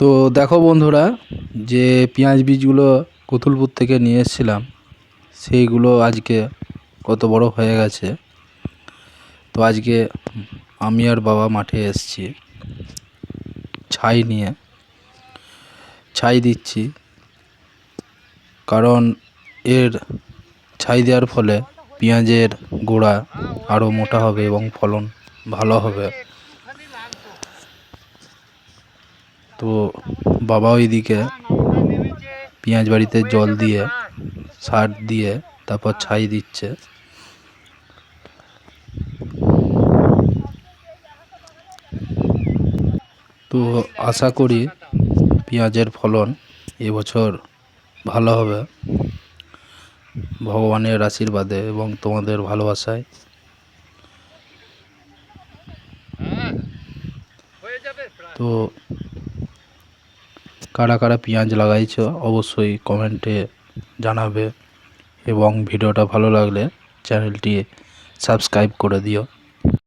তো দেখো বন্ধুরা যে পেঁয়াজ বীজগুলো কতুলপুর থেকে নিয়ে এসেছিলাম, সেইগুলো আজকে কত বড় হয়ে গেছে। তো আজকে আমি আর বাবা মাঠে এসেছি, ছাই নিয়ে। ছাই দিচ্ছি, কারণ এর ছাই দেওয়ার ফলে পেঁয়াজের গোড়া আরও মোটা হবে এবং ফলন ভালো হবে। তো বাবা ওইদিকে পেঁয়াজ বাড়িতে জল দিয়ে, সার দিয়ে, তারপর ছাই দিচ্ছে। তো আশা করি পেঁয়াজের ফলন এবছর ভালো হবে। ভগবানের আশীর্বাদে এবং তোমাদের ভালোবাসায়। তো কারা কারা পেঁয়াজ লাগাইছো অবশ্যই কমেন্টে জানাবে এবং ভিডিওটা ভালো লাগলে চ্যানেলটি সাবস্ক্রাইব করে দিও।